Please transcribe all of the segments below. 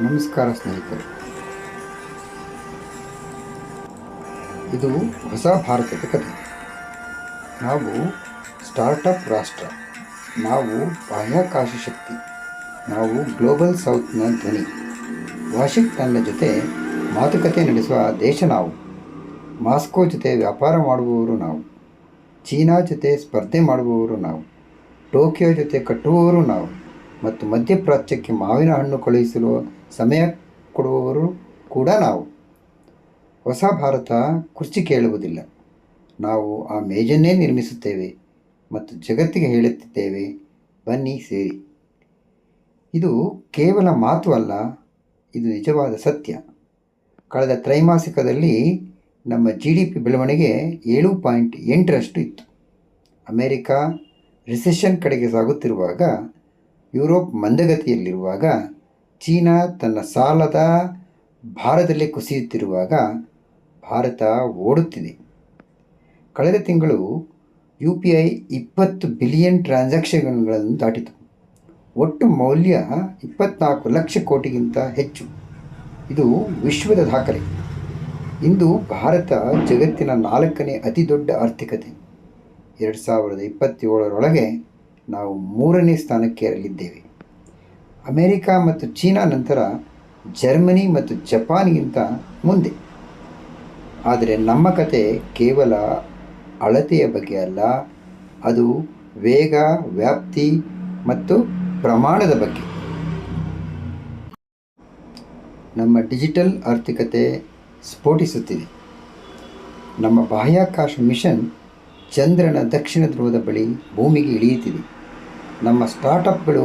ನಮಸ್ಕಾರ ಸ್ನೇಹಿತರೆ. ಇದು ಹೊಸ ಭಾರತದ ಕಥೆ. ನಾವು ಸ್ಟಾರ್ಟಪ್ ರಾಷ್ಟ್ರ. ನಾವು ಬಾಹ್ಯಾಕಾಶ ಶಕ್ತಿ. ನಾವು ಗ್ಲೋಬಲ್ ಸೌತ್ನ ಧ್ವನಿ. ವಾಷಿಂಗ್ಟನ್ನ ಜೊತೆ ಮಾತುಕತೆ ನಡೆಸುವ ದೇಶ ನಾವು. ಮಾಸ್ಕೋ ಜೊತೆ ವ್ಯಾಪಾರ ಮಾಡುವವರು ನಾವು. ಚೀನಾ ಜೊತೆ ಸ್ಪರ್ಧೆ ಮಾಡುವವರು ನಾವು. ಟೋಕಿಯೋ ಜೊತೆ ಕಟ್ಟುವವರು ನಾವು. ಮತ್ತು ಮಧ್ಯಪ್ರಾಚ್ಯಕ್ಕೆ ಮಾವಿನ ಹಣ್ಣು ಕಳುಹಿಸಲು ಸಮಯ ಕೊಡುವವರು ಕೂಡ ನಾವು. ಹೊಸ ಭಾರತ ಕುರ್ಚಿ ಕೇಳುವುದಿಲ್ಲ. ನಾವು ಆ ಮೇಜನ್ನೇ ನಿರ್ಮಿಸುತ್ತೇವೆ ಮತ್ತು ಜಗತ್ತಿಗೆ ಹೇಳುತ್ತಿದ್ದೇವೆ, ಬನ್ನಿ ಸೇರಿ. ಇದು ಕೇವಲ ಮಾತು ಅಲ್ಲ, ಇದು ನಿಜವಾದ ಸತ್ಯ. ಕಳೆದ ತ್ರೈಮಾಸಿಕದಲ್ಲಿ ನಮ್ಮ ಜಿ ಡಿ ಪಿ ಬೆಳವಣಿಗೆ ಏಳು ಪಾಯಿಂಟ್ ಎಂಟರಷ್ಟು ಇತ್ತು. ಅಮೇರಿಕಾ ರಿಸೆಷನ್ ಕಡೆಗೆ ಸಾಗುತ್ತಿರುವಾಗ ಯುರೋಪ್ ಮಂದಗತಿಯಲ್ಲಿರುವಾಗ ಚೀನಾ ತನ್ನ ಸಾಲದ ಭಾರದಲ್ಲಿ ಕುಸಿಯುತ್ತಿರುವಾಗ ಭಾರತ ಓಡುತ್ತಿದೆ. ಕಳೆದ ತಿಂಗಳು ಯು ಪಿ ಐ ಇಪ್ಪತ್ತು ಬಿಲಿಯನ್ ಟ್ರಾನ್ಸಾಕ್ಷನ್ಗಳನ್ನು ದಾಟಿತು. ಒಟ್ಟು ಮೌಲ್ಯ ಇಪ್ಪತ್ನಾಲ್ಕು ಲಕ್ಷ ಕೋಟಿಗಿಂತ ಹೆಚ್ಚು. ಇದು ವಿಶ್ವದ ದಾಖಲೆ. ಇಂದು ಭಾರತ ಜಗತ್ತಿನ ನಾಲ್ಕನೇ ಅತಿ ದೊಡ್ಡ ಆರ್ಥಿಕತೆ. ಎರಡು ಸಾವಿರದ ಇಪ್ಪತ್ತೇಳರೊಳಗೆ ನಾವು ಮೂರನೇ ಸ್ಥಾನಕ್ಕೆ ಏರಲಿದ್ದೇವೆ. ಅಮೆರಿಕ ಮತ್ತು ಚೀನಾ ನಂತರ ಜರ್ಮನಿ ಮತ್ತು ಜಪಾನ್ಗಿಂತ ಮುಂದೆ. ಆದರೆ ನಮ್ಮ ಕತೆ ಕೇವಲ ಅಳತೆಯ ಬಗ್ಗೆ ಅಲ್ಲ, ಅದು ವೇಗ, ವ್ಯಾಪ್ತಿ ಮತ್ತು ಪ್ರಮಾಣದ ಬಗ್ಗೆ. ನಮ್ಮ ಡಿಜಿಟಲ್ ಆರ್ಥಿಕತೆ ಸ್ಫೋಟಿಸುತ್ತಿದೆ. ನಮ್ಮ ಬಾಹ್ಯಾಕಾಶ ಮಿಷನ್ ಚಂದ್ರನ ದಕ್ಷಿಣ ಧ್ರುವದ ಬಳಿ ಭೂಮಿಗೆ ಇಳಿಯುತ್ತಿದೆ. ನಮ್ಮ ಸ್ಟಾರ್ಟಪ್ಗಳು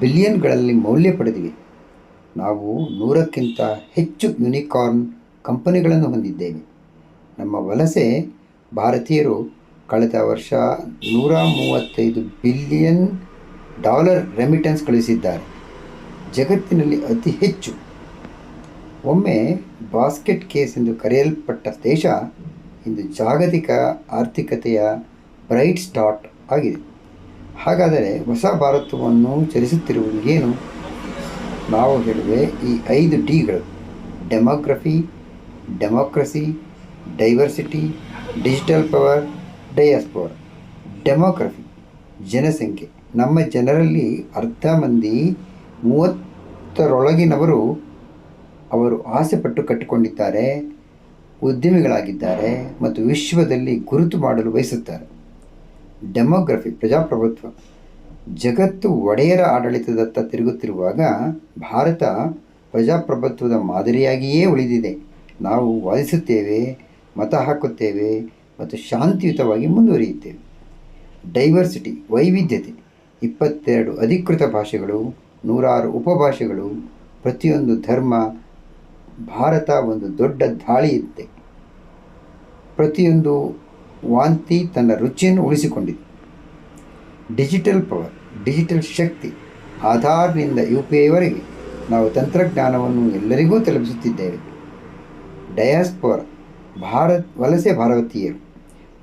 ಬಿಲಿಯನ್ಗಳಲ್ಲಿ ಮೌಲ್ಯ ಪಡೆದಿವೆ. ನಾವು ನೂರಕ್ಕಿಂತ ಹೆಚ್ಚು ಯುನಿಕಾರ್ನ್ ಕಂಪನಿಗಳನ್ನು ಹೊಂದಿದ್ದೇವೆ. ನಮ್ಮ ವಲಸೆ ಭಾರತೀಯರು ಕಳೆದ ವರ್ಷ ನೂರ ಮೂವತ್ತೈದು ಬಿಲಿಯನ್ ಡಾಲರ್ ರೆಮಿಟೆನ್ಸ್ ಕಳುಹಿಸಿದ್ದಾರೆ ಜಗತ್ತಿನಲ್ಲಿ ಅತಿ ಹೆಚ್ಚು. ಒಮ್ಮೆ ಬಾಸ್ಕೆಟ್ ಕೇಸ್ ಎಂದು ಕರೆಯಲ್ಪಟ್ಟ ದೇಶ ಇಂದು ಜಾಗತಿಕ ಆರ್ಥಿಕತೆಯ ಬ್ರೈಟ್ ಸ್ಟಾರ್ಟ್ ಆಗಿದೆ. ಹಾಗಾದರೆ ಹೊಸ ಭಾರತವನ್ನು ಚಲಿಸುತ್ತಿರುವುದು ಏನು? ನಾವು ಹೇಳುವೆ ಈ ಐದು ಡಿಗಳು. Demography, democracy, diversity, digital power, diaspora. Demography, ಜನಸಂಖ್ಯೆ. ನಮ್ಮ ಜನರಲ್ಲಿ ಅರ್ಧ ಮಂದಿ, ಮೂವತ್ತರೊಳಗಿನವರು ಅವರು ಆಸೆಪಟ್ಟು ಕಟ್ಟಿಕೊಂಡಿದ್ದಾರೆ. ಉದ್ಯಮಿಗಳಾಗಿದ್ದಾರೆ ಮತ್ತು ವಿಶ್ವದಲ್ಲಿ ಗುರುತು ಮಾಡಲು ಬಯಸುತ್ತಾರೆ. ಡೆಮೋಗ್ರಫಿ, ಪ್ರಜಾಪ್ರಭುತ್ವ. ಜಗತ್ತು ಒಡೆಯರ ಆಡಳಿತದತ್ತ ತಿರುಗುತ್ತಿರುವಾಗ ಭಾರತ ಪ್ರಜಾಪ್ರಭುತ್ವದ ಮಾದರಿಯಾಗಿಯೇ ಉಳಿದಿದೆ. ನಾವು ವಾದಿಸುತ್ತೇವೆ, ಮತ ಹಾಕುತ್ತೇವೆ ಮತ್ತು ಶಾಂತಿಯುತವಾಗಿ ಮುಂದುವರಿಯುತ್ತೇವೆ. ಡೈವರ್ಸಿಟಿ, ವೈವಿಧ್ಯತೆ. ಇಪ್ಪತ್ತೆರಡು ಅಧಿಕೃತ ಭಾಷೆಗಳು, ನೂರಾರು ಉಪಭಾಷೆಗಳು, ಪ್ರತಿಯೊಂದು ಧರ್ಮ, ಭಾರತ ಒಂದು ದೊಡ್ಡ ದಾಳಿಯಿದೆ ಪ್ರತಿಯೊಂದು ವಾಂತಿ ತನ್ನ ರುಚಿಯನ್ನು ಉಳಿಸಿಕೊಂಡಿದೆ. ಡಿಜಿಟಲ್ ಪವರ್, ಡಿಜಿಟಲ್ ಶಕ್ತಿ, ಆಧಾರ್ನಿಂದ ಯು ಪಿ ಐವರೆಗೆ ನಾವು ತಂತ್ರಜ್ಞಾನವನ್ನು ಎಲ್ಲರಿಗೂ ತಲುಪಿಸುತ್ತಿದ್ದೇವೆ. ಡಯಾಸ್ಪೋರ್, ಭಾರತ್, ವಲಸೆ ಭಾರತೀಯರು,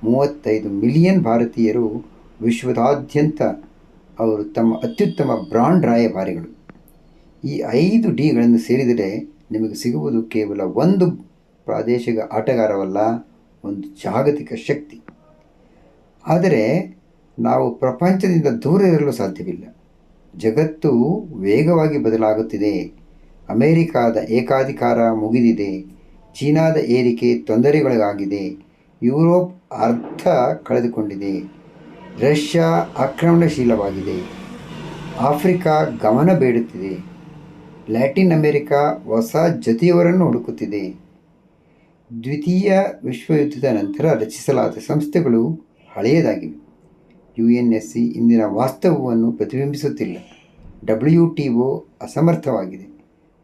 ಮೂವತ್ತೈದು ಮಿಲಿಯನ್ ಭಾರತೀಯರು ವಿಶ್ವದಾದ್ಯಂತ ಅವರು ತಮ್ಮ ಅತ್ಯುತ್ತಮ ಬ್ರಾಂಡ್ ರಾಯಭಾರಿಗಳು. ಈ ಐದು ಡಿಗಳನ್ನು ಸೇರಿದರೆ ನಿಮಗೆ ಸಿಗುವುದು ಕೇವಲ ಒಂದು ಪ್ರಾದೇಶಿಕ ಆಟಗಾರವಲ್ಲ. ಒಂದು ಜಾಗತಿಕ ಶಕ್ತಿ. ಆದರೆ ನಾವು ಪ್ರಪಂಚದಿಂದ ದೂರ ಇರಲು ಸಾಧ್ಯವಿಲ್ಲ. ಜಗತ್ತು ವೇಗವಾಗಿ ಬದಲಾಗುತ್ತಿದೆ. ಅಮೇರಿಕಾದ ಏಕಾಧಿಕಾರ ಮುಗಿದಿದೆ. ಚೀನಾದ ಏರಿಕೆ ತೊಂದರೆಗೊಳಗಾಗಿದೆ. ಯುರೋಪ್ ಅರ್ಥ ಕಳೆದುಕೊಂಡಿದೆ. ರಷ್ಯಾ ಆಕ್ರಮಣಶೀಲವಾಗಿದೆ. ಆಫ್ರಿಕಾ ಗಮನ ಬೇಡುತ್ತಿದೆ. ಲ್ಯಾಟಿನ್ ಅಮೆರಿಕಾ ಹೊಸ ಜೊತೆಯವರನ್ನು ಹುಡುಕುತ್ತಿದೆ. ದ್ವಿತೀಯ ವಿಶ್ವಯುದ್ಧದ ನಂತರ ರಚಿಸಲಾದ ಸಂಸ್ಥೆಗಳು ಹಳೆಯದಾಗಿವೆ. ಯು ಎನ್ ಎಸ್ ಸಿ ಇಂದಿನ ವಾಸ್ತವವನ್ನು ಪ್ರತಿಬಿಂಬಿಸುತ್ತಿಲ್ಲ. ಡಬ್ಲ್ಯೂ ಟಿ ಒ ಅಸಮರ್ಥವಾಗಿದೆ.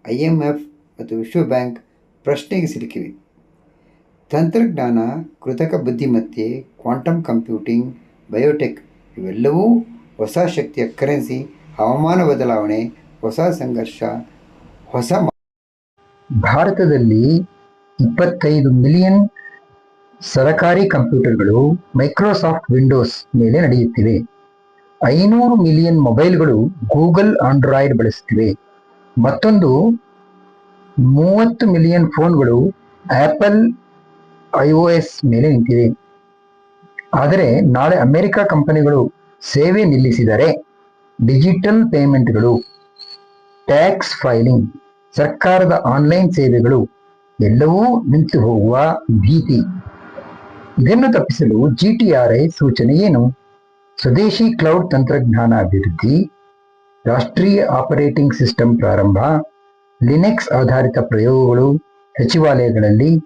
ಐ ಎಂ ಎಫ್ ಮತ್ತು ವಿಶ್ವ ಬ್ಯಾಂಕ್ ಪ್ರಶ್ನೆಗೆ ಸಿಲುಕಿವೆ. ತಂತ್ರಜ್ಞಾನ, ಕೃತಕ ಬುದ್ಧಿಮತ್ತೆ, ಕ್ವಾಂಟಮ್ ಕಂಪ್ಯೂಟಿಂಗ್, ಬಯೋಟೆಕ್ ಇವೆಲ್ಲವೂ ಹೊಸ ಶಕ್ತಿಯ ಕರೆನ್ಸಿ, ಹವಾಮಾನ ಬದಲಾವಣೆ, ಹೊಸ ಸಂಘರ್ಷ, ಹೊಸ ಭಾರತದಲ್ಲಿ ಇಪ್ಪತ್ತೈದು ಮಿಲಿಯನ್ ಸರಕಾರಿ ಕಂಪ್ಯೂಟರ್ಗಳು ಮೈಕ್ರೋಸಾಫ್ಟ್ ವಿಂಡೋಸ್ ಮೇಲೆ ನಡೆಯುತ್ತಿವೆ. ಐನೂರು ಮಿಲಿಯನ್ ಮೊಬೈಲ್ಗಳು ಗೂಗಲ್ ಆಂಡ್ರಾಯ್ಡ್ ಬಳಸುತ್ತಿವೆ. ಮತ್ತೊಂದು ಮೂವತ್ತು ಮಿಲಿಯನ್ ಫೋನ್ಗಳು ಆಪಲ್ ಐಒಎಸ್ ಮೇಲೆ ನಿಂತಿವೆ. ಆದರೆ ನಾಳೆ ಅಮೆರಿಕ ಕಂಪನಿಗಳು ಸೇವೆ ನಿಲ್ಲಿಸಿದರೆ ಡಿಜಿಟಲ್ ಪೇಮೆಂಟ್ಗಳು, ಟ್ಯಾಕ್ಸ್ ಫೈಲಿಂಗ್, ಸರ್ಕಾರದ ಆನ್ಲೈನ್ ಸೇವೆಗಳು ಎಲ್ಲವೂ ನಿಂತು ಹೋಗುವ ಭೀತಿ. ಇದನ್ನು ತಪ್ಪಿಸಲು ಐ ಸೂಚನೆ ಏನು? ಸ್ವದೇಶಿ ಕ್ಲೌಡ್ ತಂತ್ರಜ್ಞಾನ ಅಭಿವೃದ್ಧಿ, ರಾಷ್ಟ್ರೀಯ ಆಪರೇಟಿಂಗ್ ಸಿಸ್ಟಮ್ ಪ್ರಾರಂಭ ಲಿನೆಕ್ಸ್ ಆಧಾರಿತ ಪ್ರಯೋಗಗಳು, ಸಚಿವಾಲಯಗಳಲ್ಲಿ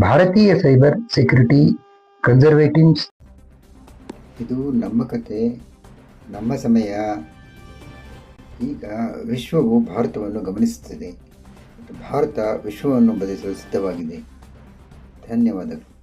ಭಾರತೀಯ ಸೈಬರ್ ಸೆಕ್ಯುರಿಟಿ ಕನ್ಸರ್ವೇಟಿವ್ಸ್. ಇದು ನಮ್ಮ ಕತೆ, ನಮ್ಮ ಸಮಯ. ಈಗ ವಿಶ್ವವು ಭಾರತವನ್ನು ಗಮನಿಸುತ್ತಿದೆ. ಭಾರತ ವಿಶ್ವವನ್ನು ಬದಲಿಸಲು ಸಿದ್ಧವಾಗಿದೆ. ಧನ್ಯವಾದಗಳು.